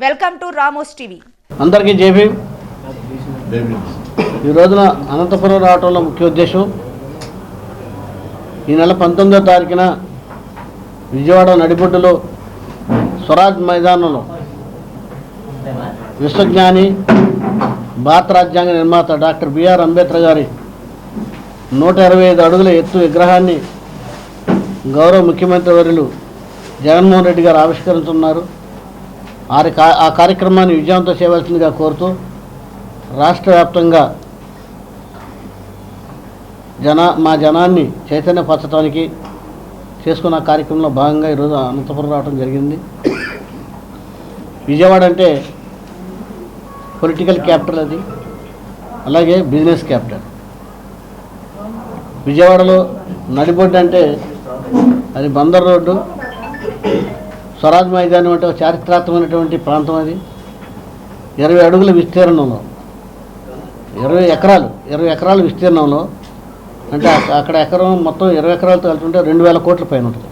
Welcome to Ramos TV. అందరికీ JB ఈ రోజున అనంతపురం రావటంలో ముఖ్య ఉద్దేశం ఈ నెల పంతొమ్మిదో తారీఖున విజయవాడ నడిబొడ్డులో స్వరాజ్ మైదానంలో విశ్వజ్ఞాని భారత రాజ్యాంగ నిర్మాత డాక్టర్ బిఆర్ అంబేద్కర్ గారి నూట ఇరవై ఐదు అడుగుల ఎత్తు విగ్రహాన్ని గౌరవ ముఖ్యమంత్రి వర్యులు జగన్మోహన్ రెడ్డి గారు ఆవిష్కరించున్నారు ఆరి కా- ఆ కార్యక్రమాన్ని విజయవంతం చేయవలసిందిగా కోరుతూ రాష్ట్ర వ్యాప్తంగా జన మా జనాన్ని చైతన్యపరచడానికి చేసుకున్న కార్యక్రమంలో భాగంగా ఈరోజు అనంతపురం రావడం జరిగింది. విజయవాడ అంటే పొలిటికల్ క్యాపిటల్ అది. అలాగే బిజినెస్ క్యాపిటల్. విజయవాడలో నడిబొడ్డు అంటే అది బందర్ రోడ్డు. స్వరాజ్ మైదానం అంటే ఒక చారిత్రాత్మకమైనటువంటి ప్రాంతం అది. ఇరవై అడుగుల విస్తీర్ణంలో. ఇరవై ఎకరాలు ఇరవై ఎకరాల విస్తీర్ణంలో. అంటే అక్కడ ఎకరం మొత్తం ఇరవై ఎకరాలతో కలుపుకుంటే రెండు వేల కోట్ల పైన ఉంటుంది.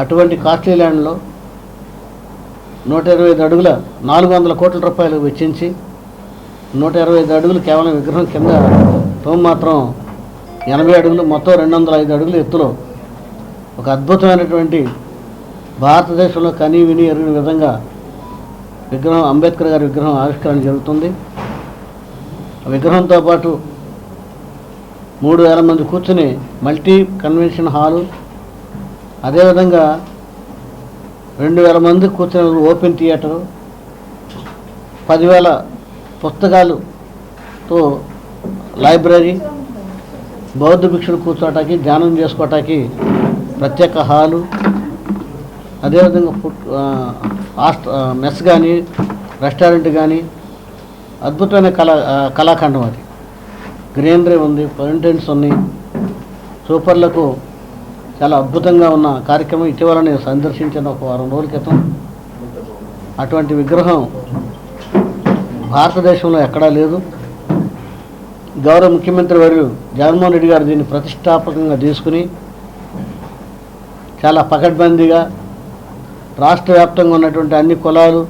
అటువంటి కాస్ట్లీ ల్యాండ్లో నూట ఇరవై ఐదు అడుగుల నాలుగు వందల కోట్ల రూపాయలు వెచ్చించి నూట ఇరవై ఐదు అడుగులు కేవలం విగ్రహం కింద తోము మాత్రం ఎనభై అడుగులు మొత్తం రెండు వందల ఐదు అడుగులు ఎత్తులో ఒక అద్భుతమైనటువంటి భారతదేశంలో కనీ విని ఎరిగిన విధంగా విగ్రహం అంబేద్కర్ గారి విగ్రహం ఆవిష్కరణ జరుగుతుంది. ఆ విగ్రహంతో పాటు మూడు వేల మంది కూర్చుని మల్టీ కన్వెన్షన్ హాలు అదేవిధంగా రెండు వేల మంది కూర్చుని ఓపెన్ థియేటరు పదివేల పుస్తకాలుతో లైబ్రరీ బౌద్ధ భిక్షులు కూర్చోటానికి ధ్యానం చేసుకోవటానికి ప్రత్యేక హాలు అదేవిధంగా ఫుడ్ ఆ, హాస్ట్ మెస్ కానీ రెస్టారెంట్ కానీ అద్భుతమైన కళా కళాఖండం అది. గ్రీనరీ ఉంది ఫౌంటైన్స్ ఉన్నాయి. సూపర్లకు చాలా అద్భుతంగా ఉన్న కార్యక్రమం ఇటీవల నేను సందర్శించిన ఒక వారం రోజుల క్రితం. అటువంటి విగ్రహం భారతదేశంలో ఎక్కడా లేదు. గౌరవ ముఖ్యమంత్రి వారు జగన్మోహన్ రెడ్డి గారు దీన్ని ప్రతిష్టాత్మకంగా తీసుకుని చాలా పకడ్బందీగా రాష్ట్ర వ్యాప్తంగా ఉన్నటువంటి అన్ని కులాలు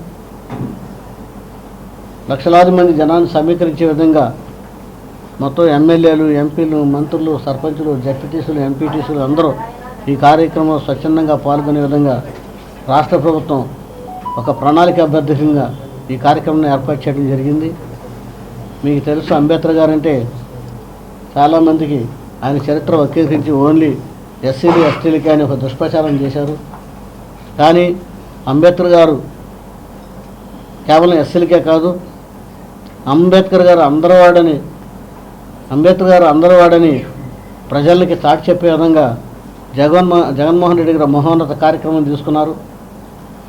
లక్షలాది మంది జనాన్ని సమీకరించే విధంగా మొత్తం ఎమ్మెల్యేలు ఎంపీలు మంత్రులు సర్పంచులు జడ్పీటీసులు ఎంపీటీసులు అందరూ ఈ కార్యక్రమం స్వచ్ఛందంగా పాల్గొనే విధంగా రాష్ట్ర ప్రభుత్వం ఒక ప్రణాళిక ప్రణాళికాబద్ధంగా ఈ కార్యక్రమాన్ని ఏర్పాటు చేయడం జరిగింది. మీకు తెలుసు అంబేద్కర్ గారు అంటే చాలామందికి ఆయన చరిత్ర వక్రీకరించి ఓన్లీ ఎస్సీలు ఎస్టీలకి ఆయన ఒక దుష్ప్రచారం చేశారు. కానీ అంబేద్కర్ గారు కేవలం ఎస్సీలకే కాదు అంబేద్కర్ గారు అందరవాడని అంబేద్కర్ గారు అందరవాడని ప్రజలకి చాటి చెప్పే విధంగా జగన్మో జగన్మోహన్ రెడ్డి గారు మహోన్నత కార్యక్రమం తీసుకున్నారు.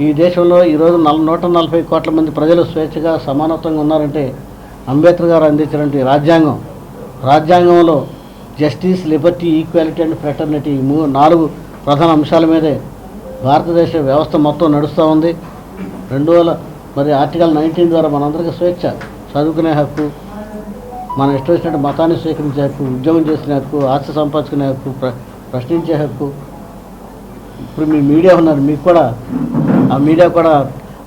ఈ దేశంలో ఈరోజు నల నూట నలభై కోట్ల మంది ప్రజలు స్వేచ్ఛగా సమానత్వంగా ఉన్నారంటే అంబేద్కర్ గారు అందించినటువంటి రాజ్యాంగం. రాజ్యాంగంలో justice liberty equality and fraternity ఈ మూ నాలుగు ప్రధాన అంశాల మీదే భారతదేశ వ్యవస్థ మొత్తం నడుస్తూ ఉంది. రెండు వేల మరి ఆర్టికల్ నైన్టీన్ ద్వారా మనందరికీ స్వేచ్ఛ చదువుకునే హక్కు మనం ఇష్టం వచ్చినట్టు మతాన్ని స్వీకరించే హక్కు ఉద్యోగం చేసిన హక్కు ఆస్తి సంపాదించుకునే హక్కు ప్ర ప్రశ్నించే హక్కు. ఇప్పుడు మీ మీడియా ఉన్నారు మీకు కూడా ఆ మీడియా కూడా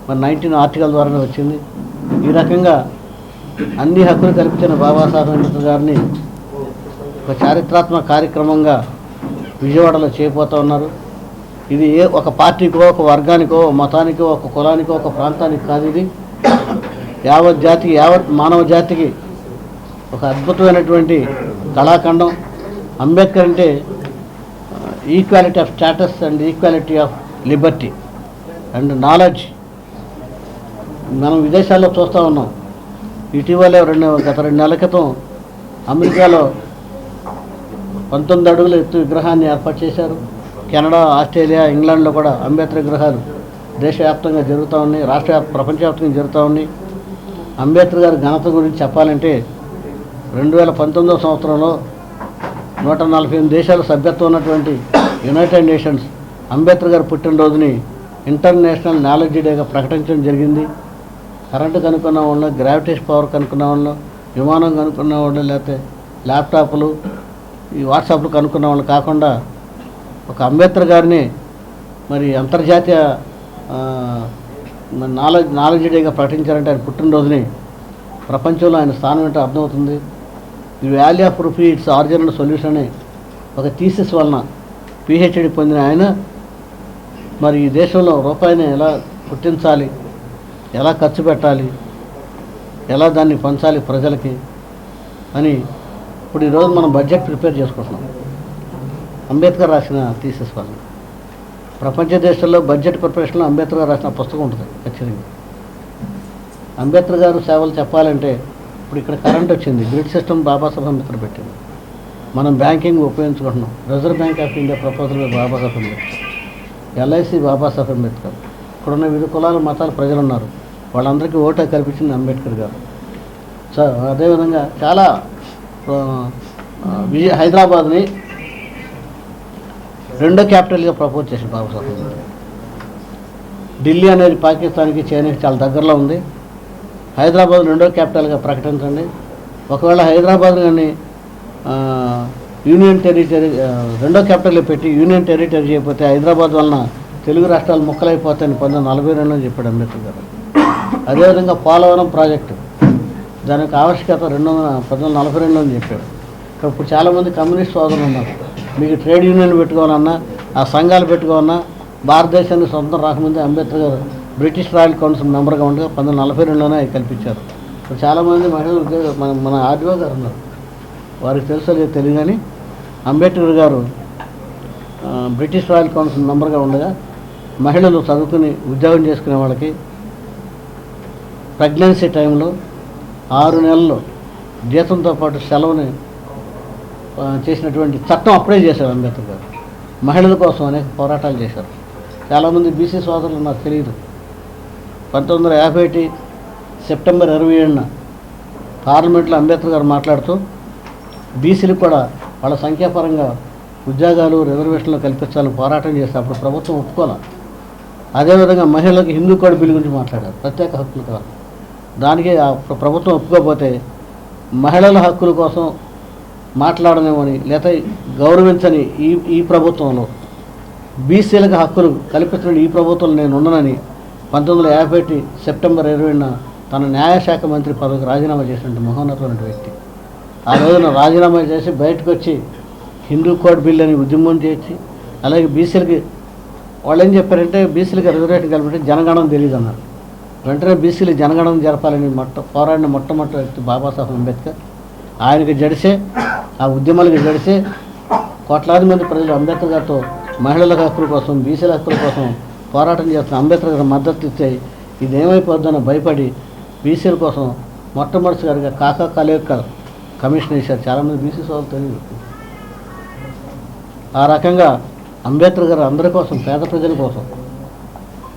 మరి నైన్టీన్ ఆర్టికల్ ద్వారానే వచ్చింది. ఈ రకంగా అన్ని హక్కులు కల్పించిన బాబాసాహెబ్ అంబేద్కర్ గారిని ఒక చారిత్రాత్మక కార్యక్రమంగా విజయవాడలో చేయబోతూ ఉన్నారు. ఇది ఒక పార్టీకో ఒక వర్గానికో మతానికో ఒక కులానికో ఒక ప్రాంతానికి కాదు ఇది. యావత్ జాతికి యావత్ మానవ జాతికి ఒక అద్భుతమైనటువంటి కళాఖండం. అంబేద్కర్ అంటే equality of status and equality of liberty and knowledge మనం విదేశాల్లో చూస్తూ ఉన్నాం. ఇటీవలే రెండు గత రెండు నెలల క్రితం అమెరికాలో పంతొమ్మిది అడుగుల ఎత్తు విగ్రహాన్ని ఏర్పాటు చేశారు. కెనడా ఆస్ట్రేలియా ఇంగ్లాండ్లో కూడా అంబేద్కర్ విగ్రహాలు దేశవ్యాప్తంగా జరుగుతూ ఉన్నాయి రాష్ట్ర ప్రపంచవ్యాప్తంగా జరుగుతూ ఉన్నాయి. అంబేద్కర్ గారి ఘనత గురించి చెప్పాలంటే రెండు వేల పంతొమ్మిదవ సంవత్సరంలో నూట నలభై ఎనిమిది దేశాల సభ్యత్వం ఉన్నటువంటి యునైటెడ్ నేషన్స్ అంబేద్కర్ గారు పుట్టినరోజుని ఇంటర్నేషనల్ నాలెడ్జ్ డేగా ప్రకటించడం జరిగింది. కరెంటు కనుక్కున్న వాళ్ళు గ్రావిటేషన్ పవర్ కనుక్కున్న వాళ్ళు విమానం కనుక్కున్న వాళ్ళు లేకపోతే ల్యాప్టాప్లు ఈ వాట్సాప్లు కనుక్కున్న వాళ్ళు కాకుండా ఒక అంబేద్కర్ గారిని మరి అంతర్జాతీయ నాలెడ్జ్ నాలెడ్జ్ డేగా ప్రకటించారంటే ఆయన పుట్టినరోజుని ప్రపంచంలో ఆయన స్థానం ఏంటో అర్థమవుతుంది. ఈ value of rupee its origin and solution అని ఒక థీసిస్ వలన పిహెచ్డి పొందిన ఆయన. మరి ఈ దేశంలో రూపాయిని ఎలా పుట్టించాలి ఎలా ఖర్చు పెట్టాలి ఎలా దాన్ని పంచాలి ప్రజలకి అని ఇప్పుడు ఈరోజు మనం బడ్జెట్ ప్రిపేర్ చేసుకుంటున్నాం. అంబేద్కర్ రాసిన థీసిస్ వాళ్ళు ప్రపంచ దేశాల్లో బడ్జెట్ ప్రిపరేషన్లో అంబేద్కర్ గారు రాసిన పుస్తకం ఉంటుంది ఖచ్చితంగా. అంబేద్కర్ గారు సేవలు చెప్పాలంటే ఇప్పుడు ఇక్కడ కరెంట్ వచ్చింది గ్రిడ్ సిస్టమ్ బాబాసాహెబ్ అంబేద్కర్ పెట్టింది మనం banking ఉపయోగించుకుంటున్నాం. Reserve Bank of India proposal Babasaheb Ambedkar. LIC Babasaheb Ambedkar. ఇక్కడున్న వివిధ కులాల మతాల ప్రజలు ఉన్నారు వాళ్ళందరికీ ఓటు కల్పించింది అంబేద్కర్ గారు. సో అదేవిధంగా చాలా విజయ హైదరాబాద్ని రెండో క్యాపిటల్గా ప్రపోజ్ చేశాడు బాబాసాహెబ్ గారు ఢిల్లీ అనేది పాకిస్తాన్కి చైనాకి చాలా దగ్గరలో ఉంది. హైదరాబాద్ రెండో క్యాపిటల్గా ప్రకటించండి. ఒకవేళ హైదరాబాద్ కానీ యూనియన్ టెరిటరీ రెండో క్యాపిటల్లో పెట్టి యూనియన్ టెరిటరీ చేయకపోతే హైదరాబాద్ వలన తెలుగు రాష్ట్రాలు ముక్కలైపోతాయని పంతొమ్మిది నలభై రెండులో చెప్పాడు అంబేద్కర్ గారు. అదేవిధంగా పోలవరం ప్రాజెక్టు దానికి ఆవశ్యకత రెండు వందల పంతొమ్మిది నలభై రెండులో అని చెప్పాడు. ఇప్పుడు చాలామంది కమ్యూనిస్ట్ సోదరులు ఉన్నారు. మీకు ట్రేడ్ యూనియన్ పెట్టుకోవాలన్నా ఆ సంఘాలు పెట్టుకోవాలన్నా భారతదేశానికి సొంతం రాకముందే అంబేద్కర్ గారు బ్రిటిష్ రాయల్ కౌన్సిల్ మెంబర్గా ఉండగా పంతొమ్మిది నలభై రెండులోనే అవి కల్పించారు. ఇప్పుడు చాలామంది మహిళలు మన మన ఆర్డీఓ గారు ఉన్నారు. వారికి తెలుసో లేదు తెలియదు కానీ అంబేద్కర్ గారు బ్రిటిష్ రాయల్ కౌన్సిల్ మెంబర్గా ఉండగా మహిళలు చదువుకుని ఉద్యోగం చేసుకునే వాళ్ళకి ప్రెగ్నెన్సీ టైంలో ఆరు నెలలు జీతంతో పాటు సెలవుని చేసినటువంటి చట్టం అప్లై చేశారు అంబేద్కర్ గారు. మహిళల కోసం అనేక పోరాటాలు చేశారు. చాలామంది బీసీ సోదరులు నాకు తెలియదు. పంతొమ్మిది వందల యాభై ఒకటి సెప్టెంబర్ ఇరవై ఏడున పార్లమెంట్లో అంబేద్కర్ గారు మాట్లాడుతూ బీసీలకు కూడా వాళ్ళ సంఖ్యాపరంగా ఉద్యోగాలు రిజర్వేషన్లు కల్పించాలని పోరాటం చేస్తే అప్పుడు ప్రభుత్వం ఒప్పుకోవాలి అదేవిధంగా మహిళలకు హిందూ కోడ్ బిల్ గురించి మాట్లాడారు. ప్రత్యేక హక్కులు కావాలి. దానికి ప్రభుత్వం ఒప్పుకోకపోతే మహిళల హక్కుల కోసం మాట్లాడమేమని లేదా గౌరవించని ఈ ఈ ప్రభుత్వంలో బీసీలకు హక్కులు కల్పించిన ఈ ప్రభుత్వంలో నేను ఉన్నానని పంతొమ్మిది వందల యాభై ఒకటి సెప్టెంబర్ ఇరవైన తన న్యాయశాఖ మంత్రి పదవికి రాజీనామా చేసినట్టు మహోన్నతమైన వ్యక్తి. ఆ రోజున రాజీనామా చేసి బయటకు వచ్చి హిందూ కోడ్ బిల్ అని ఉద్యమం చేసి అలాగే బీసీలకి వాళ్ళు ఏం చెప్పారంటే బీసీలకి రిజర్వేషన్ కలిపి జనగణం తెలియదు అన్నారు వెంటనే బీసీలు జనగణం జరపాలని మొట్ట పోరాడిన మొట్టమొదటి వ్యక్తి బాబాసాహెబ్ అంబేద్కర్. ఆయనకి జడిసే ఆ ఉద్యమాలకు జడిసే కోట్లాది మంది ప్రజలు అంబేద్కర్ గారితో మహిళల హక్కుల కోసం బీసీల హక్కుల కోసం పోరాటం చేస్తున్న అంబేద్కర్ గారు మద్దతు ఇస్తే ఇదేమైపోద్దని భయపడి బీసీల కోసం మొట్టమొదటిసారిగా కాకా కలేకర్ కమిషన్ వేశారు. చాలామంది బీసీ సోదరులు తెలియదు ఆ రకంగా అంబేద్కర్ గారు అందరి కోసం పేద ప్రజల కోసం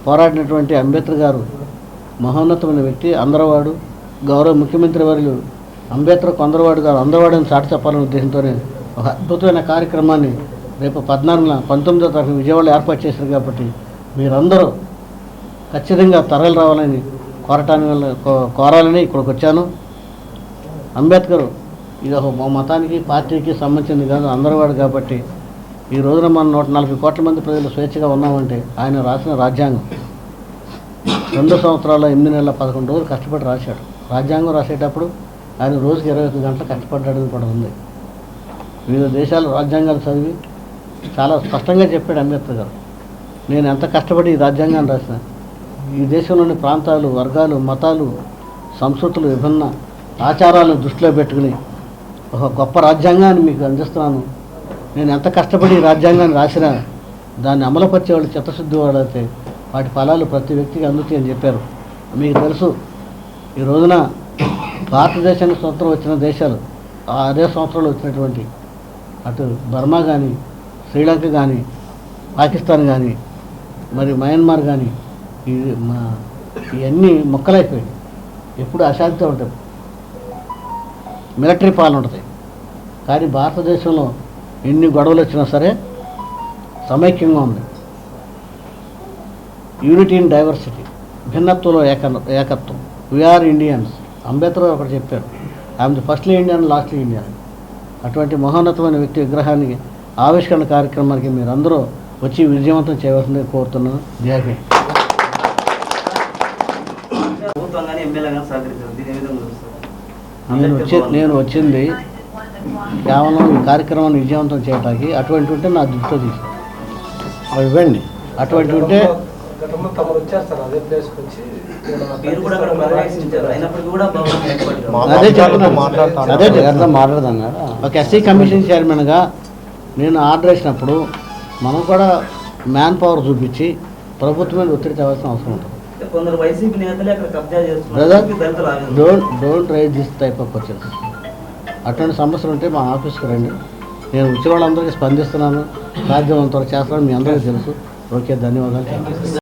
పోరాడినటువంటి అంబేద్కర్ గారు మహోన్నతమైన వ్యక్తి అందరవాడు గౌరవ ముఖ్యమంత్రి వర్యులు అంబేద్కర్ కొందరవాడు గారు అందవాడని చాటి చెప్పాలనే ఉద్దేశంతోనే ఒక అద్భుతమైన కార్యక్రమాన్ని రేపు పద్నాలుగున పంతొమ్మిదో తారీఖు విజయవాడలో ఏర్పాటు చేశారు కాబట్టి మీరందరూ ఖచ్చితంగా తరలి రావాలని కోరటానికి కోరాలని ఇక్కడికి వచ్చాను. అంబేద్కర్ ఇది ఒక మతానికి పార్టీకి సంబంధించింది కాదు అందరివాడు కాబట్టి ఈ రోజున మనం నూట నలభై కోట్ల మంది ప్రజలు స్వేచ్ఛగా ఉన్నామంటే ఆయన రాసిన రాజ్యాంగం రెండు సంవత్సరాల ఎనిమిది నెలల పదకొండు రోజులు కష్టపడి రాశాడు. రాజ్యాంగం రాసేటప్పుడు ఆయన రోజుకి ఇరవై ఒక్క గంటలు కష్టపడ్డాడని కూడా ఉంది. వివిధ దేశాలు రాజ్యాంగాలు చదివి చాలా స్పష్టంగా చెప్పాడు అంబేద్కర్ గారు. నేను ఎంత కష్టపడి ఈ రాజ్యాంగాన్ని రాసిన? ఈ దేశంలోని ప్రాంతాలు వర్గాలు మతాలు సంస్కృతులు విభిన్న ఆచారాలను దృష్టిలో పెట్టుకుని ఒక గొప్ప రాజ్యాంగాన్ని మీకు అందిస్తున్నాను. నేను ఎంత కష్టపడి ఈ రాజ్యాంగాన్ని రాసినా దాన్ని అమలుపరిచే వాళ్ళు చిత్తశుద్ధి వాళ్ళైతే వాటి ఫలాలు ప్రతి వ్యక్తికి అందుతాయి అని చెప్పారు. మీకు తెలుసు ఈ రోజున భారతదేశానికి స్వతంత్రం వచ్చిన దేశాలు ఆ అదే సంవత్సరంలో వచ్చినటువంటి అటు బర్మా కానీ శ్రీలంక కానీ పాకిస్తాన్ కానీ మరి మయన్మార్ కానీ ఈ మా ఇవన్నీ మొక్కలైపోయాయి ఎప్పుడు అశాంతి ఉంటుంది. మిలిటరీ పాలన ఉంటుంది. కానీ భారతదేశంలో ఎన్ని గొడవలు వచ్చినా సరే సమైక్యంగా ఉంది. యూనిటీ ఇన్ డైవర్సిటీ భిన్నత్వంలో ఏక ఏకత్వం. వీఆర్ ఇండియన్స్ అంబేద్కర్ ఒకటి చెప్పారు I am the firstly Indian lastly Indian అటువంటి మహోన్నతమైన వ్యక్తి విగ్రహానికి ఆవిష్కరణ కార్యక్రమానికి మీరందరూ వచ్చి విజయవంతం చేయవలసిందిగా కోరుతున్నాను చూస్తారు? నేను వచ్చి. నేను వచ్చింది కేవలం ఈ కార్యక్రమాన్ని విజయవంతం చేయడానికి అటువంటి ఉంటే నా దృష్టిలో తీసి అవి ఇవ్వండి. అటువంటి ఉంటే అదే ప్లేస్కి వచ్చి మీరు కూడా అక్కడ పర్యవేక్షించారు అయినప్పటికీ కూడా భవనం ఏర్పడ్డారు మా- అదే చెప్తున్నాను మాట్లాడతాను. అదే చెప్తున్నాను. అట్లా మాట్లాడదాం కదా ఒక ఎస్సీ కమిషన్ చైర్మన్గా నేను ఆర్డర్ వేసినప్పుడు మనం కూడా మ్యాన్ పవర్ చూపించి ప్రభుత్వం మీద ఒత్తిడి తేవాల్సిన అవసరం ఉంటుంది. అంటే కొందరు వైసీపీ నేతలే అక్కడ కబ్జా బ్రదర్ చేస్తున్నారు దళితులు ఆవేదన. Don't don't this type of questions అటువంటి సమస్యలు ఉంటే మా ఆఫీస్కి రండి. నేను వచ్చిన వాళ్ళందరికీ స్పందిస్తున్నాను. సాధ్యమైనంత వరకు చేస్తున్నాను మీ అందరికీ తెలుసు. ఓకే ధన్యవాదాలు.